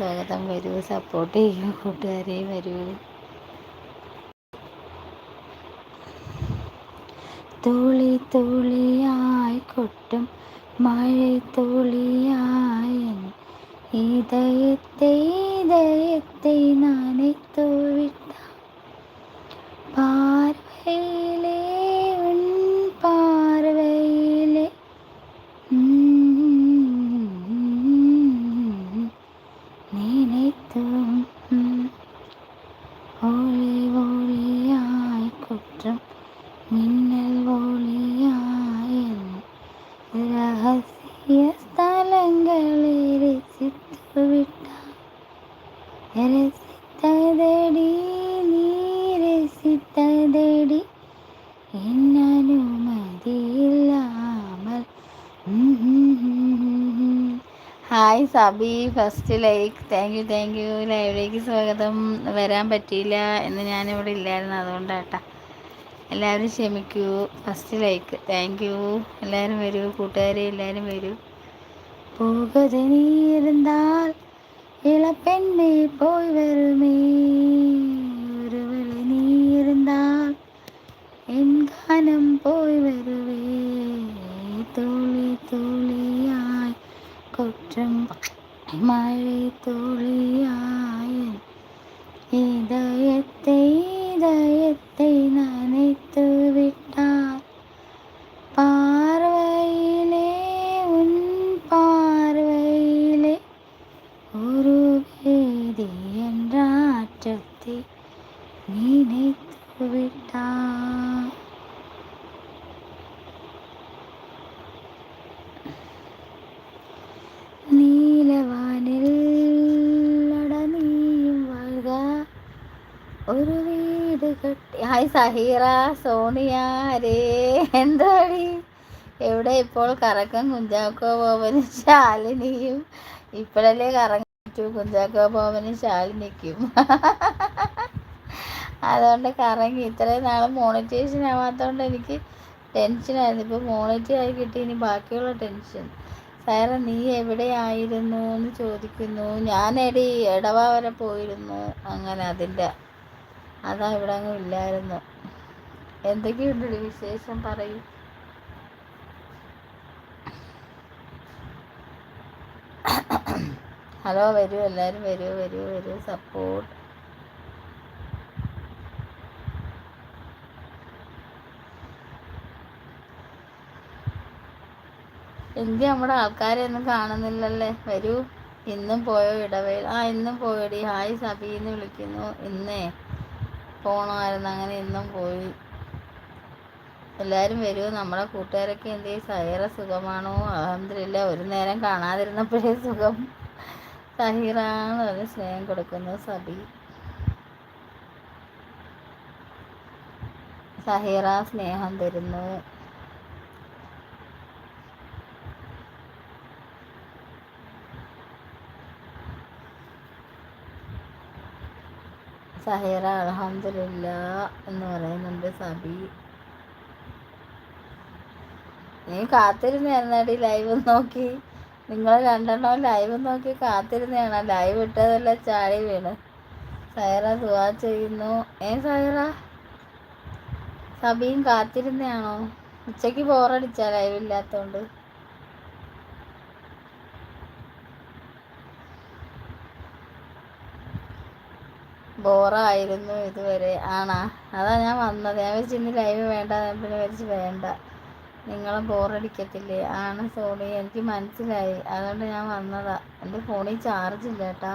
സ്വാഗതം. വരൂ സപ്പോർട്ട് ചെയ്യൂ കൂട്ടുകാരെ വരൂ. തുളി തുളിയായി കൊട്ടും മഴ തുളിയായി ഇതയത്തെ ഇതയത്തെ നനത്തു വിട്ട രസിത്തതടി നീ രസിത്തതടി. എന്നനുമതിയില്ലാമൽ hi Sabi first like. Thank you thank you ലൈവിലേക്ക് സ്വാഗതം. വരാൻ പറ്റിയില്ല എന്ന് ഞാനിവിടെ ഇല്ലായിരുന്നു അതുകൊണ്ടാട്ടാ എല്ലാവരും ക്ഷമിക്കൂ. First like. താങ്ക് യു എല്ലാവരും വരൂ. കൂട്ടുകാരെ എല്ലാവരും വരൂ. പോകത നീ ഇരുന്നാൽ போய் வருமே വരുമേ நீ இருந்தால் என் கானம் എൻ வருவே தோழி தோழியாய் குற்றம் மழை കുറ്റം സോണിയ രേ എന്താടി? എവിടെ ഇപ്പോൾ കറക്കം കുഞ്ചാക്കോ ബോബനും ശാലിനിയും ഇപ്പോഴല്ലേ കറങ്ങിച്ചു കുഞ്ചാക്കോ ബോബനും ശാലിനിക്കും. അതുകൊണ്ട് കറങ്ങി ഇത്രയും നാൾ മോണിറ്റൈസേഷൻ ആവാത്തതുകൊണ്ട് എനിക്ക് ടെൻഷനായിരുന്നു ഇപ്പോൾ മോണിറ്റൈ ആയി കിട്ടി ഇനി ബാക്കിയുള്ള ടെൻഷൻ. സാറ നീ എവിടെയായിരുന്നു എന്ന് ചോദിക്കുന്നു. ഞാനെടി എടവ വരെ പോയിരുന്നു. അങ്ങനെ അതിന്റെ അതാ ഇവിടെ അങ്ങ് ഇല്ലായിരുന്നു. എന്തൊക്കെയുണ്ട് വിശേഷം പറയൂ. ഹലോ വരൂ എല്ലാവരും വരൂ വരൂ വരൂ സപ്പോർട്ട് എന്തി നമ്മുടെ ആൾക്കാരെ ഒന്നും കാണുന്നില്ലല്ലേ? വരൂ ഇന്നും പോയോ ഇടവേൽ ആ ഇന്നും പോയടി. ഹായ് സബീന്ന് വിളിക്കുന്നു. ഇന്നേ പോണമായിരുന്നു. അങ്ങനെ ഇന്നും പോയി. എല്ലാവരും വരൂ. നമ്മളെ കൂട്ടുകാരൊക്കെ എന്ത് ചെയ്യും? സഹീറ സുഖമാണോ? അഹമ്മദില്ല ഒരു നേരം കാണാതിരുന്നപ്പോഴേ സുഖം. സഹീറാണ് പറഞ്ഞ് സ്നേഹം കൊടുക്കുന്നു സബി. സഹീറ സ്നേഹം തരുന്നു. സഹീറ അലഹമില്ല എന്ന് പറയുന്നുണ്ട് സബി. നീ കാത്തിരുന്നായിരുന്നടി ലൈവ് നോക്കി? നിങ്ങൾ രണ്ടെണ്ണം ലൈവ് നോക്കി കാത്തിരുന്നതാണ്. ലൈവ് ഇട്ടതല്ല ചാടി വീണ്. സൈറ ദുവാ ചെയ്യുന്നു. ഏ സൈറ? സബിയും കാത്തിരുന്നയാണോ ഉച്ചയ്ക്ക് ബോറടിച്ച ലൈവ് ഇല്ലാത്തോണ്ട്. ബോറായിരുന്നു ഇതുവരെ. ആണാ? അതാ ഞാൻ വന്നത്. ഞാൻ വെച്ച് ലൈവ് വേണ്ട. പിന്നെ വെച്ച് വേണ്ട. നിങ്ങളെ ബോറടിക്കത്തില്ലേ? ആണ് സോറി എനിക്ക് മനസ്സിലായി. അതുകൊണ്ട് ഞാൻ വന്നതാ. എന്റെ ഫോണിൽ ചാർജ് ഇല്ല കേട്ടാ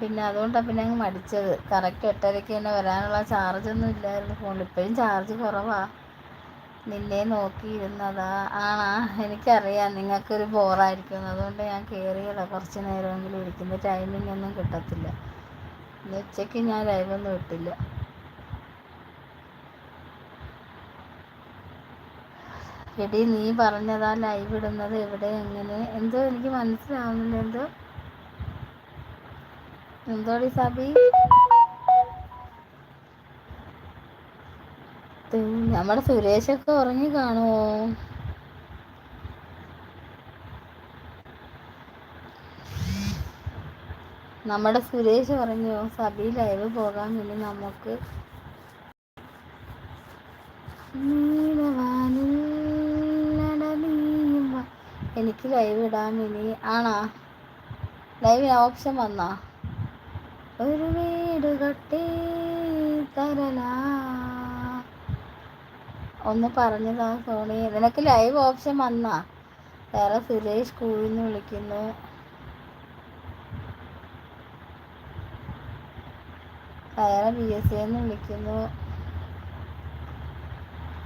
പിന്നെ അതുകൊണ്ടാണ് പിന്നെ അങ്ങ് മടിച്ചത്. കറക്റ്റ് എട്ടരയ്ക്ക് തന്നെ വരാനുള്ള ചാർജൊന്നും ഇല്ലായിരുന്നു ഫോണിൽ ഇപ്പോഴും ചാർജ് കുറവാ. നിന്നെ നോക്കിയിരുന്നതാ. ആണാ. എനിക്കറിയാം നിങ്ങൾക്കൊരു ബോറായിരിക്കും അതുകൊണ്ട് ഞാൻ കയറിയതാ കുറച്ച് നേരമെങ്കിലും ഇരിക്കുന്ന ടൈമിംഗ് ഒന്നും കിട്ടത്തില്ല. ഉച്ചയ്ക്ക് ഞാൻ ലൈവൊന്നും ഇട്ടില്ല. എടി നീ പറഞ്ഞതാ ലൈവ് ഇടുന്നത് എവിടെ എങ്ങനെ? എന്തോ എനിക്ക് മനസ്സിലാവുന്നില്ല എന്തോ? എന്തോടി സബി? നമ്മുടെ സുരേഷൊക്കെ ഉറങ്ങി കാണുമോ നമ്മുടെ സുരേഷ് പറഞ്ഞു സബി ലൈവ് പോകാൻ വേണ്ടി നമുക്ക്. നീലവാനിൽ എനിക്ക് ലൈവ് ഇടാൻ ഇനി ആണാ? ലൈവിന് ഓപ്ഷൻ വന്നാ? ഒരു വീട് കട്ടി തരലാ ഒന്ന് പറഞ്ഞതാ സോണി. നിനക്ക് ലൈവ് ഓപ്ഷൻ വന്നാ? വേറെ സുരേഷ് സ്കൂളിൽ നിന്ന് വിളിക്കുന്നു. വേറെ ബി എസ് സി എന്ന് വിളിക്കുന്നു.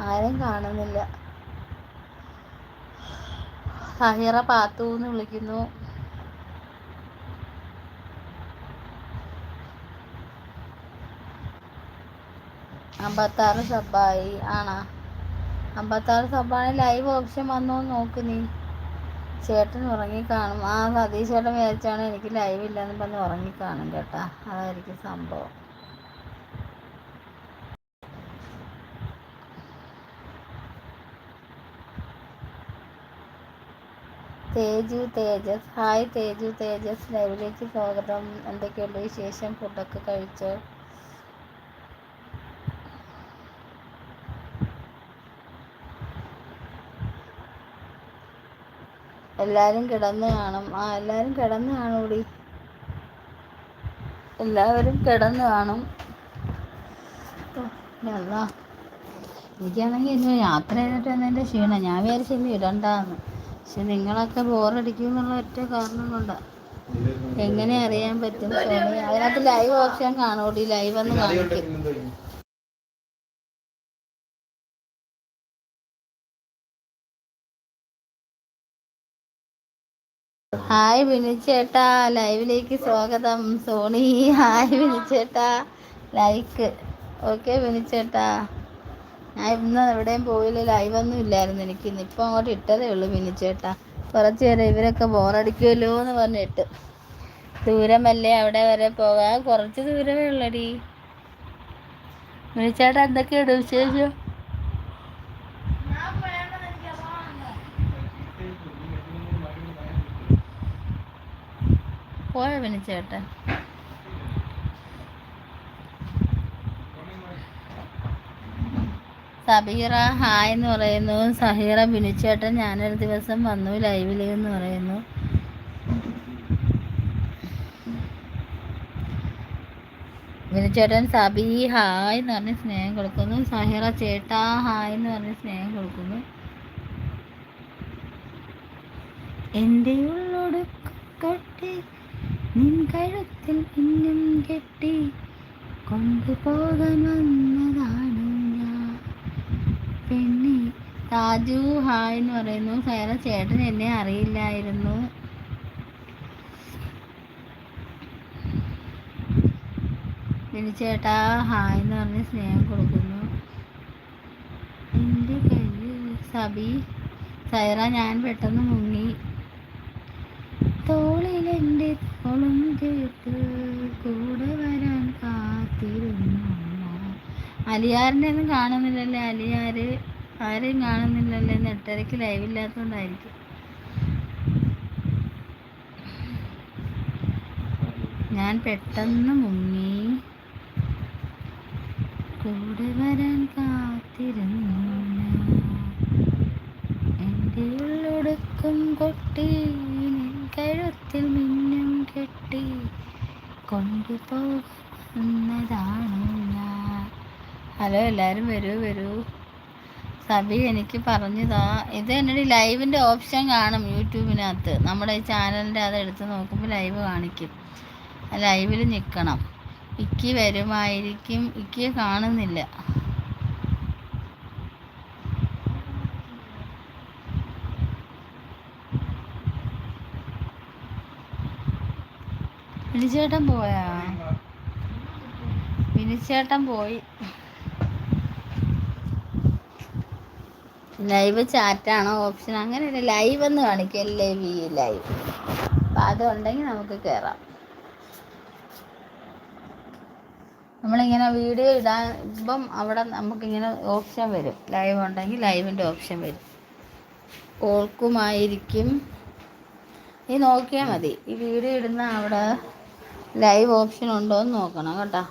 ആരും കാണുന്നില്ല. സഹിറ പാത്തു എന്ന് വിളിക്കുന്നു. അമ്പത്താറ് സബായി ആണാ? അമ്പത്താറ് സബാണ് ലൈവ് ഓപ്ഷൻ വന്നോ നോക്ക് നീ. ചേട്ടൻ ഉറങ്ങി കാണും ആ സതീഷ് ചേട്ടൻ വിചാരിച്ചാണ് എനിക്ക് ലൈവ് ഇല്ലെന്ന് പറഞ്ഞ് ഉറങ്ങി കാണും കേട്ടാ. അതായിരിക്കും സംഭവം. തേജു തേജസ്. ഹായ് തേജു തേജസ്. ലൈവിലേക്ക് സ്വാഗതം. എന്തൊക്കെയുണ്ട് വിശേഷം? ഫുഡൊക്കെ കഴിച്ചോ? എല്ലാരും കിടന്ന് കാണും. ആ എല്ലാവരും കിടന്ന് കാണൂടി. എല്ലാവരും കിടന്ന് കാണും. എനിക്കാണെങ്കിൽ യാത്ര ചെയ്തിട്ട് വന്നതിന്റെ ക്ഷീണം. ഞാൻ വിചാരിച്ചില്ല ഇടണ്ടാന്ന്. പക്ഷെ നിങ്ങളൊക്കെ ബോറടിക്കും എന്നുള്ള ഒറ്റ കാരണം കൊണ്ടാ എങ്ങനെ അറിയാൻ പറ്റും സോണി? അതിനകത്ത് ലൈവ് ഓപ്ഷൻ കാണൂടി ലൈവ് എന്ന് കാണിക്കും. ഹായ് വിനിച്ചേട്ടാ ലൈവിലേക്ക് സ്വാഗതം. സോണി ഹായ് വിനിച്ചേട്ടാ ലൈക്ക് ഓക്കെ വിനിച്ചേട്ടാ. ഞാൻ ഇന്ന് എവിടെയും പോയില്ല ലൈവൊന്നും ഇല്ലായിരുന്നു എനിക്ക്. ഇന്ന് അങ്ങോട്ട് ഇട്ടതേ ഉള്ളൂ മിനിച്ചേട്ടാ കുറച്ച് നേരം ഇവരൊക്കെ ബോറടിക്കുമല്ലോ എന്ന് പറഞ്ഞിട്ട് ദൂരമല്ലേ അവിടെ വരെ പോകാൻ കുറച്ച് ദൂരമേ ഉള്ളടി. മിനിച്ചേട്ടാ എന്തൊക്കെയുണ്ട് വിശേഷം? പോയോ വിനിച്ചേട്ടൻ സബീറ ഹായ് എന്ന് പറയുന്നു. സഹീറ ബിനുച്ചേട്ടൻ ഞാനൊരു ദിവസം വന്നു ലൈവിൽ എന്ന് പറയുന്നു. ബിനുച്ചേട്ടൻ സബി ഹായ് എന്ന് പറഞ്ഞ് സ്നേഹം കൊടുക്കുന്നു. സഹീറ ചേട്ടാ ഹായ് എന്ന് പറഞ്ഞ് സ്നേഹം കൊടുക്കുന്നു. എന്റെ ഉള്ളൊടുക്കട്ടെ നിൻ കഴുത്തിൽ പിന്നും കെട്ടി കൊണ്ടുപോകാൻ വന്നതാണ് ഞാൻ പെണ്ണി താജു ഹായ് എന്ന് പറയുന്നു. സൈറ ചേട്ടൻ എന്നെ അറിയില്ലായിരുന്നു. ചേട്ടാ ഹായ് എന്ന് പറഞ്ഞ് സ്നേഹം കൊടുക്കുന്നു. എന്റെ കയ്യിൽ സബി സൈറ ഞാൻ പെട്ടെന്ന് മുങ്ങി. തോളിലെന്റെ തോളും ചേർത്ത് കൂടെ വരാൻ കാത്തിരുന്നു. അലിയാറിനെ ഒന്നും കാണുന്നില്ലല്ലേ അലിയാര്? ആരെയും കാണുന്നില്ലല്ലോ. ഇന്ന് എട്ടരയ്ക്ക് ലൈവില്ലാത്തതുകൊണ്ടായിരിക്കും ഞാൻ പെട്ടെന്ന് മുങ്ങി. കൂടെ വരാൻ കാത്തിരുന്നു. എന്റെ ഉള്ളൊടുക്കും കൊട്ടി കഴുത്തിൽ മിന്നും കെട്ടി കൊണ്ടുപോകുന്നതാണ് ഹലോ എല്ലാവരും വരൂ വരൂ. സബി എനിക്ക് പറഞ്ഞതാ ഇത് എന്നോട് ലൈവിന്റെ ഓപ്ഷൻ കാണും യൂട്യൂബിനകത്ത്. നമ്മുടെ ഈ ചാനലിന്റെ അത് എടുത്ത് നോക്കുമ്പോൾ ലൈവ് കാണിക്കും. ലൈവിൽ നിൽക്കണം ഇക്കി വരുമായിരിക്കും ഇക്കിയെ കാണുന്നില്ല. വിനിച്ചേട്ടൻ പോയാ? വിനിച്ചേട്ടൻ പോയി. ലൈവ് ചാറ്റാണോ ഓപ്ഷൻ? അങ്ങനെയല്ല ലൈവ് എന്ന് കാണിക്കും. L V live. അപ്പം അതുണ്ടെങ്കിൽ നമുക്ക് കയറാം നമ്മളിങ്ങനെ വീഡിയോ ഇടാൻ ഇപ്പം അവിടെ നമുക്കിങ്ങനെ ഓപ്ഷൻ വരും. ലൈവ് ഉണ്ടെങ്കിൽ ലൈവിന്റെ ഓപ്ഷൻ വരും. ഓൾക്കുമായിരിക്കും ഈ നോക്കിയാൽ മതി. ഈ വീഡിയോ ഇടുന്ന അവിടെ ലൈവ് ഓപ്ഷൻ ഉണ്ടോ എന്ന് നോക്കണം കേട്ടോ.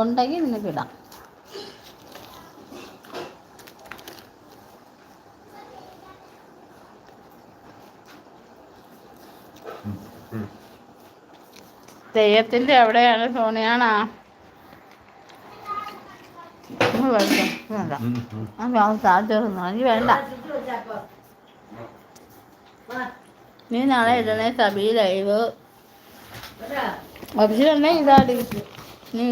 ഉണ്ടെങ്കിൽ നിനക്ക് ഇടാം. തെയ്യത്തിന്റെ എവിടെയാണ് സോണിയാണാ. വേണ്ട നീ നാളെ ഇടണേ സബി ലൈവ്. അഭിഷിതന്നെ ഇതാടി. നീ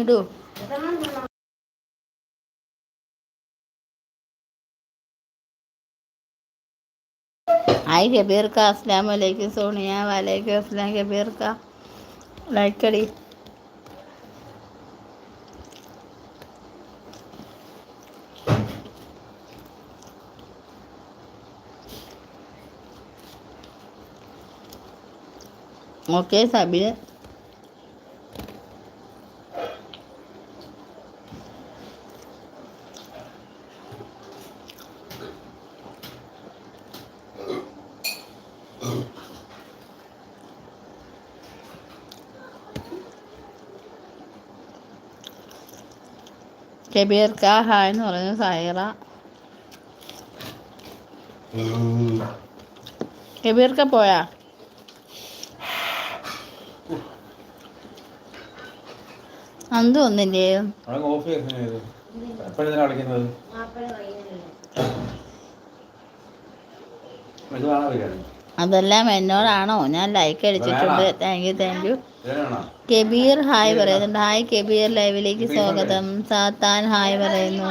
ഹായ് കബീർക്ക അസ്ലാം വലൈക്കും സോണിയ. വലൈക്കും അസ്ലാം കബീർക്ക લાઈક કરી ઓકે સાબિત കബീർ കാ ഹായ് എന്ന് പറയുന്നത് സൈറ കബീർക്ക പോയാ? അന്ത് ഒന്നില്ലേ ഇത് അതെല്ലാം എന്നോടാണോ? ഞാൻ ലൈക്ക് അടിച്ചിട്ടുണ്ട്. Thank you thank you Kabir hi പറയുന്നുണ്ട്. ഹായ് കെബീർ ലൈവിലേക്ക് സ്വാഗതം. സാത്താൻ ഹായ് പറയുന്നു.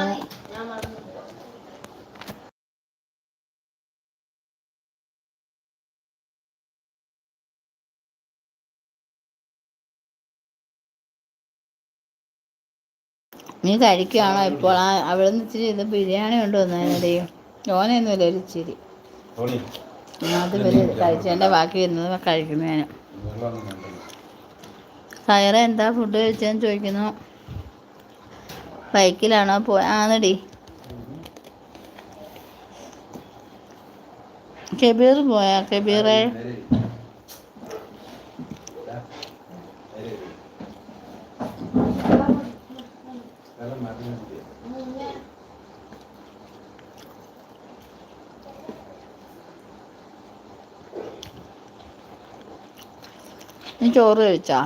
നീ കഴിക്കുകയാണോ ഇപ്പോൾ? ആ അവിടെ നിന്ന് ഇച്ചിരി ഇത് ബിരിയാണി കൊണ്ടുവന്നതിനിടയും ഓനൊന്നുമില്ല ഒരു ഇച്ചിരി. ടോണി അത് വലിയ കഴിച്ചതിന്റെ ബാക്കി വരുന്നത് കഴിക്കുന്നതിന് ഞാൻ. സൈറ എന്താ ഫുഡ് കഴിച്ചതെന്ന് ചോദിക്കുന്നു ബൈക്കിലാണോ പോ ആണടി കബീർ പോയാ കബീറെ ഇരി. നീ ചോറ് കഴിച്ചാ.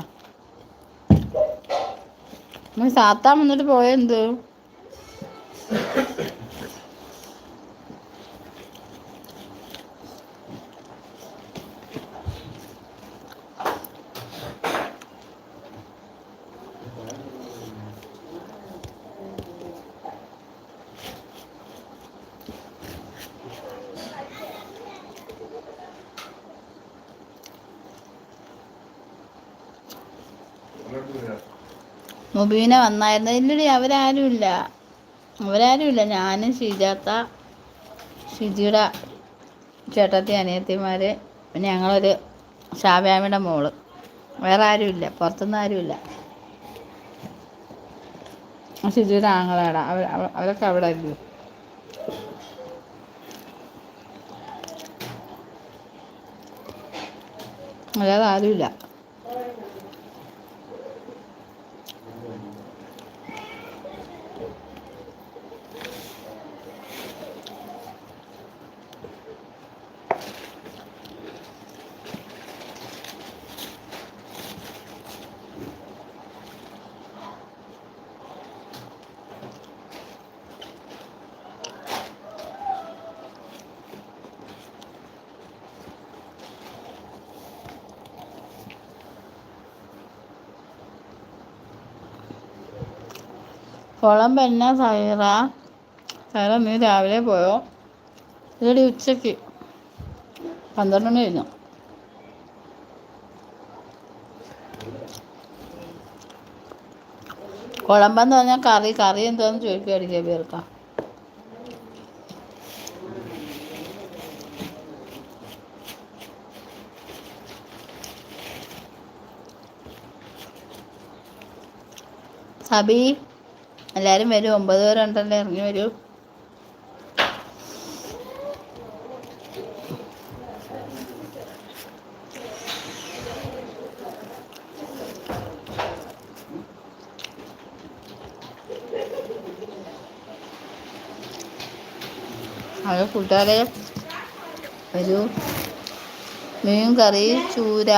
നീ സാത്താൻ വന്നിട്ട് പോയെന്ത് അങ്ങോട്ട് വരാം. മുബീന വന്നായിരുന്നു. ഇല്ലടി അവരാരും ഇല്ല അവരാരും ഇല്ല ഞാനും ഷിജാത്ത ഷിജിയുടെ ചേട്ടത്തി അനിയത്തിമാർ പിന്നെ ഞങ്ങളൊരു ഷാബാമിയുടെ മോൾ. വേറെ ആരുമില്ല പുറത്തുനിന്ന് ആരുമില്ല. ഷിജിയുടെ ആങ്ങളാടാ. അവർ അവരൊക്കെ അവിടെ ഇല്ല അല്ലാതെ ആരുമില്ല. കുളമ്പ് എന്നാ സൈറ? സൈറ നീ രാവിലെ പോയോ? ഇതടി ഉച്ചയ്ക്ക് പന്ത്രണ്ട് മണി കഴിഞ്ഞു. കുളമ്പെന്ന് പറഞ്ഞാൽ കറി കറി എന്താന്ന് ചോദിക്കുക ചോദിക്കുകയായിരിക്കും പേർക്ക സബി? എല്ലാവരും വരും. ഒമ്പത് പേര് ഉണ്ടല്ലേ ഇറങ്ങി വരൂ. അത് കൂട്ടുകാരെ ഒരു മീൻ കറി ചൂര.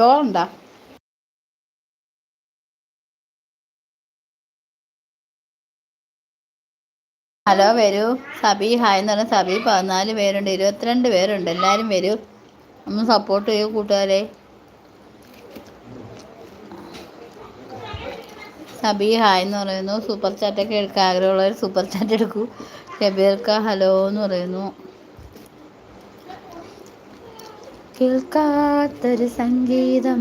ചോറുണ്ടാ ഹലോ വരൂ. സബി ഹായ് എന്ന് പറഞ്ഞ സബി പതിനാല് പേരുണ്ട് ഇരുപത്തിരണ്ട് പേരുണ്ട്. എല്ലാവരും വരൂ. ഒന്ന് സപ്പോർട്ട് ചെയ്യൂ കൂട്ടുകാരെ. സബി ഹായ് എന്ന് പറയുന്നു. സൂപ്പർ ചാറ്റൊക്കെ എടുക്കാൻ ആഗ്രഹമുള്ളവർ സൂപ്പർ ചാറ്റ് എടുക്കൂ. ഷബീർക്ക ഹലോ എന്ന് പറയുന്നു. കേൾക്കാത്തൊരു സംഗീതം.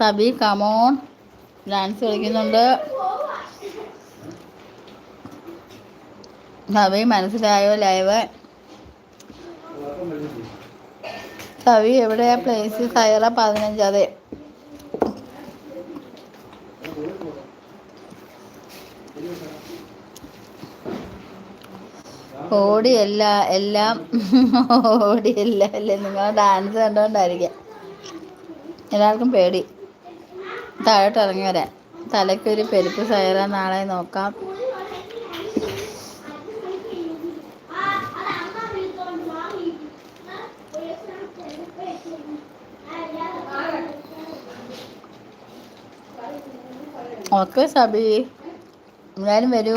സബി കമോൺ ഡാൻസ് കളിക്കുന്നുണ്ട് സബി മനസ്സിലായോ ലൈവ് സബി എവിടെയാ പ്ലേസ് സൈറ പതിനഞ്ച് ഓടിയല്ല എല്ലാം ഓടിയല്ല അല്ലേ? നിങ്ങൾ ഡാൻസ് കണ്ടുകൊണ്ടായിരിക്കാം എല്ലാവർക്കും പേടി. താഴോട്ട് ഇറങ്ങി വരാൻ. തലയ്ക്കൊരു പെരുപ്പ് സയറ നാളെ നോക്കാം. ഓക്കെ സബി. എല്ലാവരും വരൂ.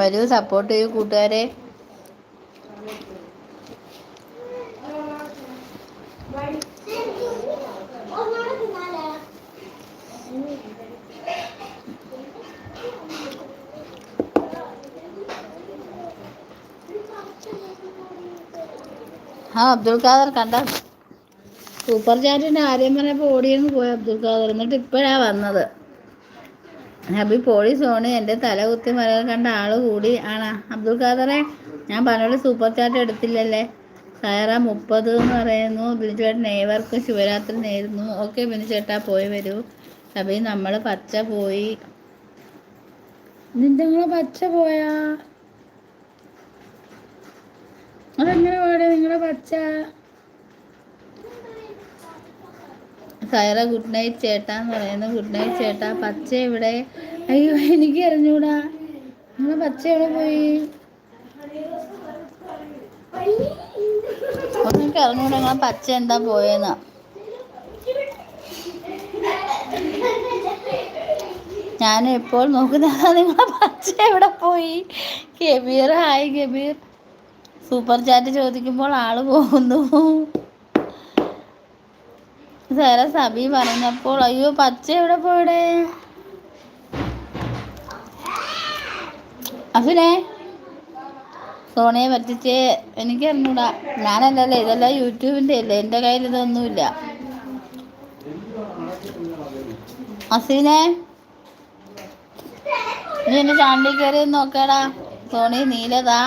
വരൂ സപ്പോർട്ട് ചെയ്യൂ കൂട്ടുകാരെ. ആ അബ്ദുൾ ഖാദർ കണ്ട. സൂപ്പർ ചാറ്റിന്റെ ആര്യം പറഞ്ഞപ്പോൾ ഓടിയെന്ന് പോയി അബ്ദുൾ ഖാദർ. എന്നിട്ട് ഇപ്പോഴാണ് വന്നത്. ഹബി പോളി സോണി എന്റെ തല കുത്തി മലകൾ കണ്ട ആൾ കൂടി ആണാ. അബ്ദുൾ ഖാദറെ ഞാൻ പറഞ്ഞോട് സൂപ്പർ ചാറ്റ് എടുത്തില്ലല്ലേ? സയറ മുപ്പത് എന്ന് പറയുന്നു. ബിനുചേട്ടൻ ഏവർക്കും ശിവരാത്രി നേരുന്നു. ഓക്കെ ബിനുചേട്ടാ പോയി വരൂ. ഹബി നമ്മൾ പച്ച പോയി. നിന്റെ പച്ച പോയാ? അതെങ്ങനെ പോടെ? നിങ്ങളെ പച്ച. സൈറ ഗുഡ് നൈറ്റ് ചേട്ടാ എന്ന് ഗുഡ് നൈറ്റ് ചേട്ടാ പച്ച ഇവിടെ അയ്യോ എനിക്ക് അറിഞ്ഞൂടാ. നിങ്ങളെ പച്ച എവിടെ പോയി? എനിക്ക് അറിഞ്ഞൂടാ നിങ്ങളെ പച്ച എന്താ പോയെന്നാ. ഞാൻ നോക്കുന്ന നിങ്ങളെ പച്ച എവിടെ പോയി? Kabir hi Kabir super chat ചോദിക്കുമ്പോൾ ആൾ പോകുന്നു. സാറ സബി പറഞ്ഞപ്പോൾ അയ്യോ പച്ച എവിടെ പോയിടെ? അഫിനെ സോണിയെ പറ്റിച്ച് എനിക്ക് അറിഞ്ഞൂടാ. ഞാനല്ലല്ലേ ഇതെല്ലാം യൂട്യൂബിന്റെ അല്ലേ? എന്റെ കയ്യിൽ ഇതൊന്നുമില്ല. അസീനെ നീ എന്റെ ചാണ്ടി കയറി നോക്കടാ. സോണി നീലതാ.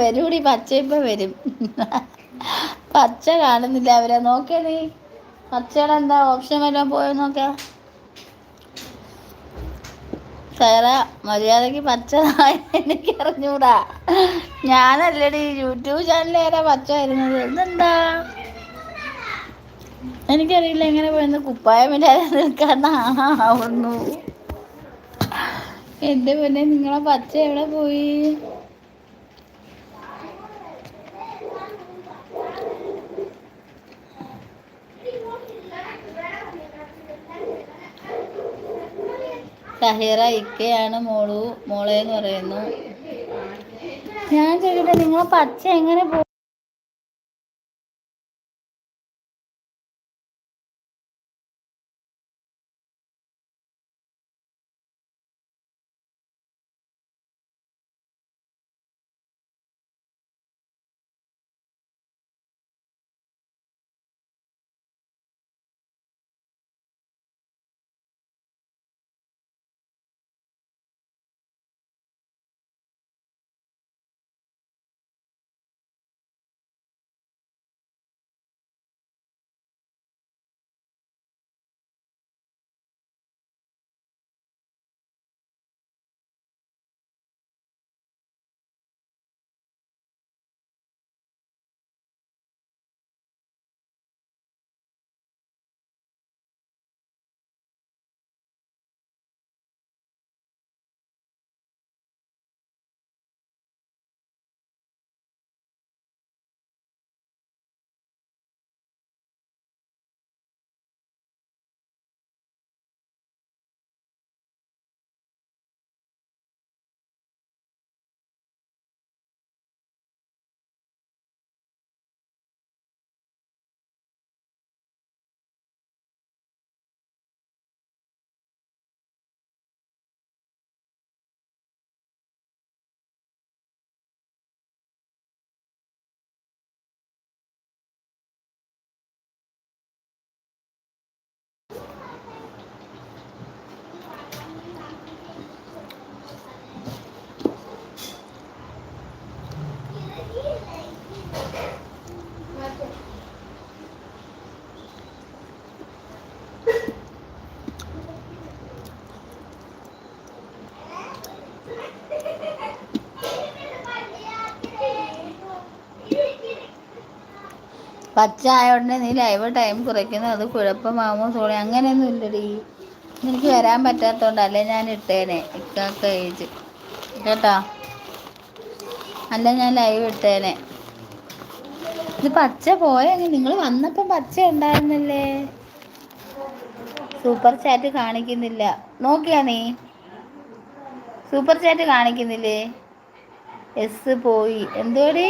വരൂടി പച്ച ഇപ്പം വരും. പച്ച കാണുന്നില്ല അവരെ. നോക്കിയ നീ. പച്ചയുടെ എന്താ ഓപ്ഷൻ വല്ലതും പോയോ നോക്ക മര്യാദയ്ക്ക് പച്ച എനിക്ക് അറിഞ്ഞൂടാ. ഞാനല്ലടി യൂട്യൂബ് ചാനലിൽ ഏതാ പച്ച വരുന്നത്? ഇതെന്താ? എനിക്കറിയില്ല എങ്ങനെ പോയെന്ന്. കുപ്പായമില്ലാതെ നിൽക്കാൻ ആവുന്നു എന്റെ പിന്നെ നിങ്ങളെ പച്ച എവിടെ പോയി? സഹീറ ഇക്കയാണ് മോളു മോളെ എന്ന് പറയുന്നു. ഞാൻ ചോദിക്കട്ടെ നിങ്ങളെ പച്ച എങ്ങനെ പച്ച ആയതുകൊണ്ട് നീ ലൈവ് ടൈം കുറയ്ക്കുന്നത് അത് കുഴപ്പമാകുമോ സോറി അങ്ങനെയൊന്നും ഇല്ലടി. എനിക്ക് വരാൻ പറ്റാത്തതുകൊണ്ടല്ലേ ഞാൻ ഇട്ടേനെ? ഇക്കാക്ക ഏജ് കേട്ടോ? അല്ല ഞാൻ ലൈവ് ഇട്ടേനെ. ഇത് പച്ച പോയെങ്കിൽ നിങ്ങൾ വന്നപ്പോൾ പച്ച ഉണ്ടായിരുന്നല്ലേ? സൂപ്പർ ചാറ്റ് കാണിക്കുന്നില്ല. നോക്കിയാ നീ. Super chat കാണിക്കുന്നില്ലേ? എസ് പോയി. എന്തോടി?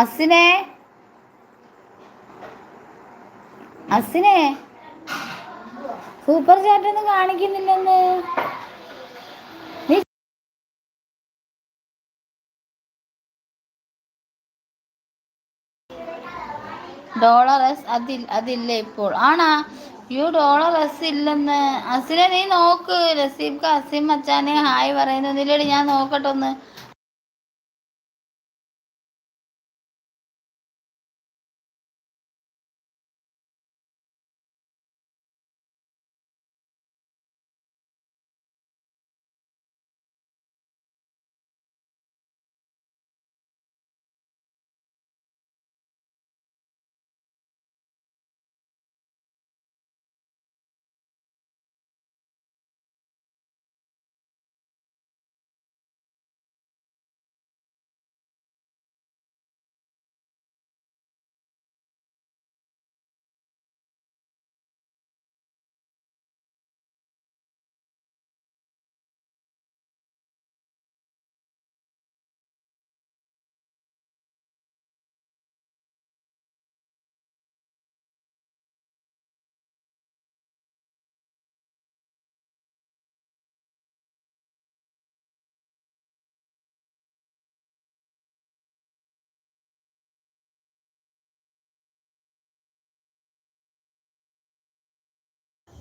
അസിനെ? അസിനെ? സൂപ്പർ ചാറ്റ് ഒന്നും കാണിക്കുന്നില്ലെന്ന് ഡോളർ എസ് അതിൽ അതില്ല ഇപ്പോൾ. ആണാ? യു ഡോളർ എസ് ഇല്ലെന്ന്. അസിനെ നീ നോക്ക്. റസീബ്ക്ക് അസിം അച്ചാനെ ഹായ് പറയുന്നില്ലടി ഞാൻ നോക്കട്ടെ ഒന്ന്.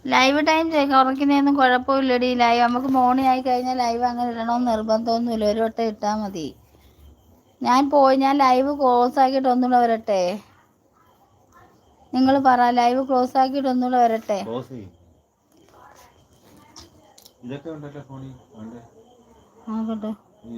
ലൈവ് ടൈം കുറയ്ക്കുന്നതൊന്നും കുഴപ്പമില്ലടി. ലൈവ് നമുക്ക് മോർണിംഗ് ആയി കഴിഞ്ഞാൽ ലൈവ് അങ്ങനെ ഇടണമെന്ന് നിർബന്ധമൊന്നുമില്ല. ഒരു വട്ടം ഇട്ടാൽ മതി. ഞാൻ പോയി. ഞാൻ ലൈവ് ക്ലോസ് ആക്കിയിട്ട് ഒന്നുകൂടെ വരട്ടെ? നിങ്ങൾ പറ. ലൈവ് ക്ലോസ് ആക്കിയിട്ട് ഒന്നുകൂടെ വരട്ടെ? ക്ലോസ്